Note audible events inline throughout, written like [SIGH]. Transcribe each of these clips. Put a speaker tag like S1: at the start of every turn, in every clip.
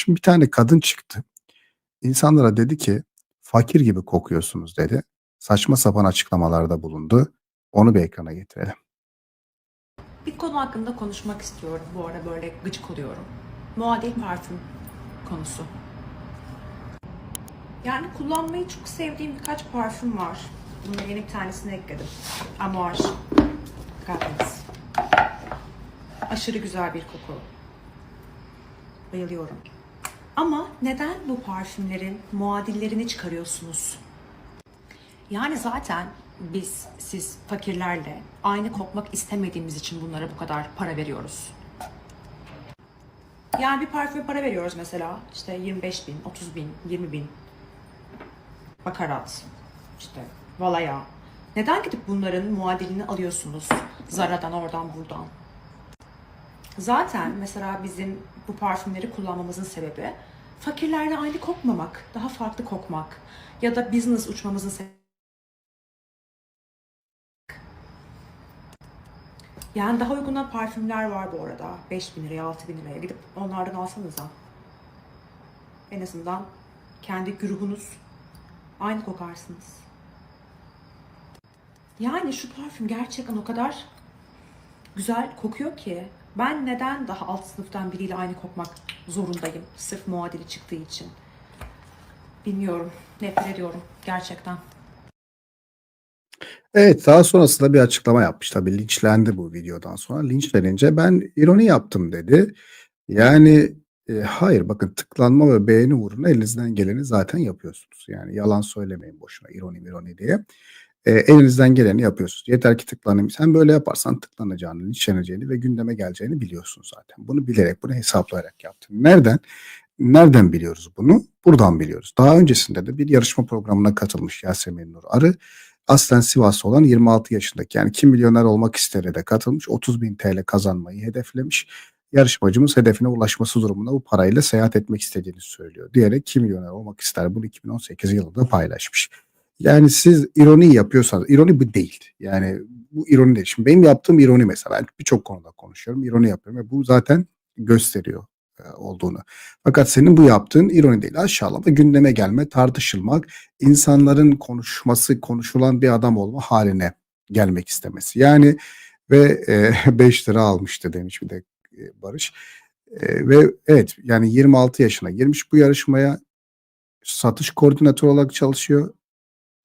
S1: Şimdi bir tane kadın çıktı. İnsanlara dedi ki fakir gibi kokuyorsunuz dedi. Saçma sapan açıklamalarda bulundu. Onu bir ekrana getirelim.
S2: Bir konu hakkında konuşmak istiyorum. Bu ara böyle gıcık oluyorum. Muadil parfüm konusu. Yani kullanmayı çok sevdiğim birkaç parfüm var. Bunun yeni bir tanesini ekledim. Amouage. Kahveniz. Aşırı güzel bir koku. Bayılıyorum. Ama neden bu parfümlerin muadillerini çıkarıyorsunuz? Yani zaten biz, siz fakirlerle aynı kokmak istemediğimiz için bunlara bu kadar para veriyoruz. Yani bir parfüme para veriyoruz mesela. işte 25 bin, 30 bin, 20 bin. Bakarat, işte Valaya. Neden gidip bunların muadilini alıyorsunuz? Zara'dan, oradan, buradan. Zaten mesela bizim bu parfümleri kullanmamızın sebebi fakirlerle aynı kokmamak, daha farklı kokmak ya da business uçmamızın sebebi. Yani daha uygundan parfümler var bu arada. 5000 liraya, 6000 liraya gidip onlardan alsanıza. En azından kendi grubunuz aynı kokarsınız. Yani şu parfüm gerçekten o kadar güzel kokuyor ki ben neden daha alt sınıftan biriyle aynı kokmak zorundayım sırf muadili çıktığı için. Bilmiyorum. Nefret ediyorum gerçekten.
S1: Evet daha sonrasında bir açıklama yapmış. Tabii linçlendi bu videodan sonra. Linçlenince ben ironi yaptım dedi. Yani e, hayır bakın tıklanma ve beğeni uğruna elinizden geleni zaten yapıyorsunuz. Yani yalan söylemeyin boşuna ironi ironi diye. E, elinizden geleni yapıyorsunuz. Yeter ki tıklanayım. Sen böyle yaparsan tıklanacağını, linçleneceğini ve gündeme geleceğini biliyorsun zaten. Bunu bilerek, bunu hesaplayarak yaptın. Nereden? Nereden biliyoruz bunu? Buradan biliyoruz. Daha öncesinde de bir yarışma programına katılmış Yasemin Nur Arı. Aslen Sivaslı olan 26 yaşındaki yani kim milyoner olmak istere de katılmış 30 bin TL kazanmayı hedeflemiş. Yarışmacımız hedefine ulaşması durumunda bu parayla seyahat etmek istediğini söylüyor. Diyerek kim milyoner olmak ister bunu 2018 yılında paylaşmış. Yani siz ironi yapıyorsanız, ironi bu değil. Yani bu ironi değil. Şimdi benim yaptığım ironi mesela. Ben birçok konuda konuşuyorum. ironi yapıyorum ve bu zaten gösteriyor e, olduğunu. Fakat senin bu yaptığın ironi değil. Aşağılama, gündeme gelme, tartışılmak, insanların konuşması, konuşulan bir adam olma haline gelmek istemesi. Yani ve [LAUGHS] 5 lira almıştı demiş bir de e, Barış. E, ve evet yani 26 yaşına girmiş bu yarışmaya satış koordinatörü olarak çalışıyor.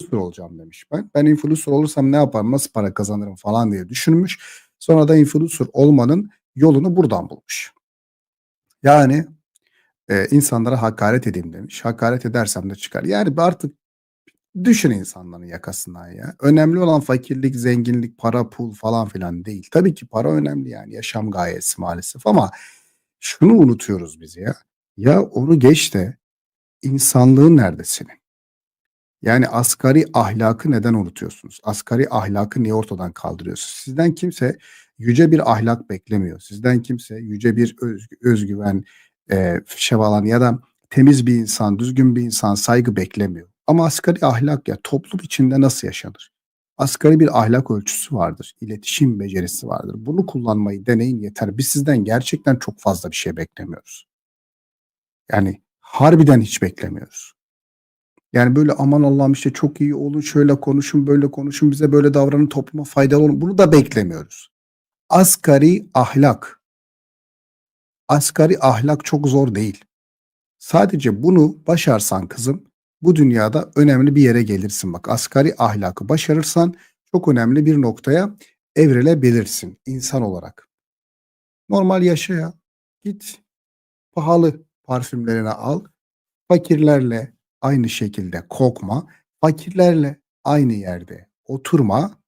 S1: Influencer olacağım demiş ben. Ben influencer olursam ne yaparım, nasıl para kazanırım falan diye düşünmüş. Sonra da influencer olmanın yolunu buradan bulmuş. Yani e, insanlara hakaret edeyim demiş. Hakaret edersem de çıkar. Yani artık düşün insanların yakasından ya. Önemli olan fakirlik, zenginlik, para, pul falan filan değil. Tabii ki para önemli yani yaşam gayesi maalesef ama şunu unutuyoruz biz ya. Ya onu geç de insanlığın nerede senin? Yani asgari ahlakı neden unutuyorsunuz? Asgari ahlakı niye ortadan kaldırıyorsunuz? Sizden kimse yüce bir ahlak beklemiyor. Sizden kimse yüce bir özgü, özgüven, e, şevalan ya da temiz bir insan, düzgün bir insan saygı beklemiyor. Ama asgari ahlak ya toplum içinde nasıl yaşanır? Asgari bir ahlak ölçüsü vardır. iletişim becerisi vardır. Bunu kullanmayı deneyin yeter. Biz sizden gerçekten çok fazla bir şey beklemiyoruz. Yani harbiden hiç beklemiyoruz. Yani böyle aman Allah'ım işte çok iyi olun, şöyle konuşun, böyle konuşun, bize böyle davranın, topluma faydalı olun. Bunu da beklemiyoruz. Asgari ahlak. Asgari ahlak çok zor değil. Sadece bunu başarsan kızım bu dünyada önemli bir yere gelirsin. Bak asgari ahlakı başarırsan çok önemli bir noktaya evrilebilirsin insan olarak. Normal yaşa ya. Git pahalı parfümlerini al. Fakirlerle aynı şekilde kokma. Fakirlerle aynı yerde oturma.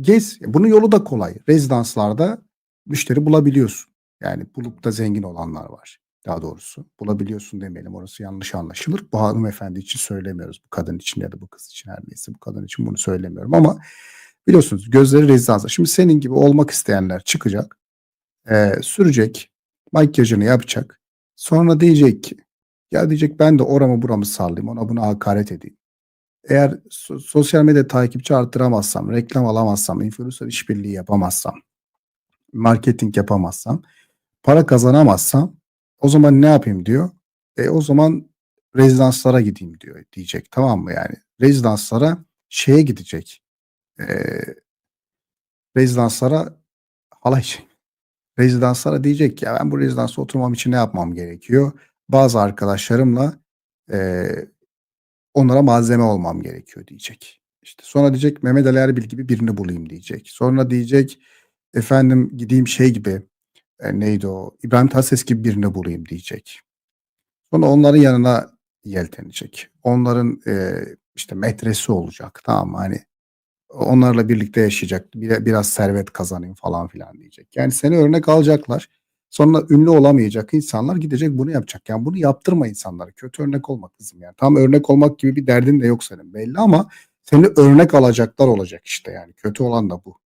S1: Gez. Bunun yolu da kolay. Rezidanslarda müşteri bulabiliyorsun. Yani bulup da zengin olanlar var. Daha doğrusu bulabiliyorsun demeyelim. Orası yanlış anlaşılır. Bu hanımefendi için söylemiyoruz. Bu kadın için ya da bu kız için her neyse bu kadın için bunu söylemiyorum ama biliyorsunuz gözleri rezidansa. Şimdi senin gibi olmak isteyenler çıkacak. E, sürecek. Makyajını yapacak. Sonra diyecek ki ya diyecek ben de oramı buramı sallayayım. Ona buna hakaret edeyim. Eğer so- sosyal medya takipçi arttıramazsam, reklam alamazsam, influencer işbirliği yapamazsam, marketing yapamazsam, para kazanamazsam O zaman ne yapayım diyor. E o zaman rezidanslara gideyim diyor diyecek tamam mı yani. Rezidanslara şeye gidecek. E, rezidanslara halay şey. Rezidanslara diyecek ya ben bu rezidansta oturmam için ne yapmam gerekiyor? Bazı arkadaşlarımla e, onlara malzeme olmam gerekiyor diyecek. İşte sonra diyecek Mehmet Ali Erbil gibi birini bulayım diyecek. Sonra diyecek efendim gideyim şey gibi e, neydi o İbrahim Tatlıses gibi birini bulayım diyecek. Sonra onların yanına yeltenecek. Onların e, işte metresi olacak tamam mı? Hani onlarla birlikte yaşayacak. Bir- biraz servet kazanayım falan filan diyecek. Yani seni örnek alacaklar. Sonra ünlü olamayacak insanlar gidecek bunu yapacak. Yani bunu yaptırma insanlara. Kötü örnek olmak kızım yani. Tam örnek olmak gibi bir derdin de yok senin belli ama seni örnek alacaklar olacak işte yani. Kötü olan da bu.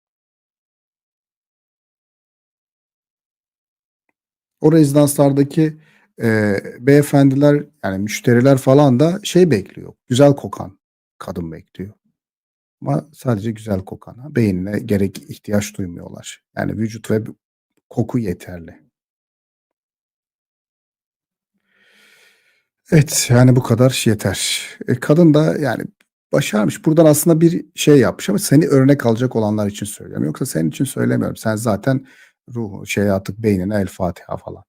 S1: O rezidanslardaki e, beyefendiler yani müşteriler falan da şey bekliyor. Güzel kokan kadın bekliyor. Ama sadece güzel kokan. ha. Beynine gerek ihtiyaç duymuyorlar. Yani vücut ve koku yeterli. Evet yani bu kadar yeter. E, kadın da yani başarmış. Buradan aslında bir şey yapmış ama seni örnek alacak olanlar için söylüyorum. Yoksa senin için söylemiyorum. Sen zaten ruhu şey artık beynine el Fatiha falan.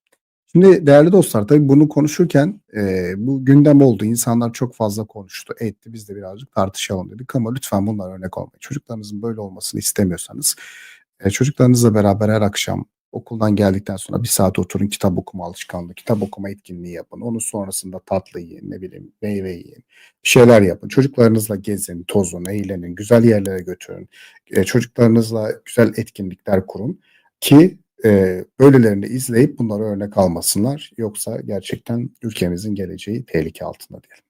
S1: Şimdi değerli dostlar tabii bunu konuşurken e, bu gündem oldu. İnsanlar çok fazla konuştu, etti. Biz de birazcık tartışalım dedik ama lütfen bunlar örnek olmayın. Çocuklarınızın böyle olmasını istemiyorsanız e, çocuklarınızla beraber her akşam okuldan geldikten sonra bir saat oturun kitap okuma alışkanlığı, kitap okuma etkinliği yapın. Onun sonrasında tatlı yiyin, ne bileyim meyve yiyin. Bir şeyler yapın. Çocuklarınızla gezin, tozun, eğlenin, güzel yerlere götürün. E, çocuklarınızla güzel etkinlikler kurun ki e, böylelerini izleyip bunları örnek almasınlar. Yoksa gerçekten ülkemizin geleceği tehlike altında diyelim.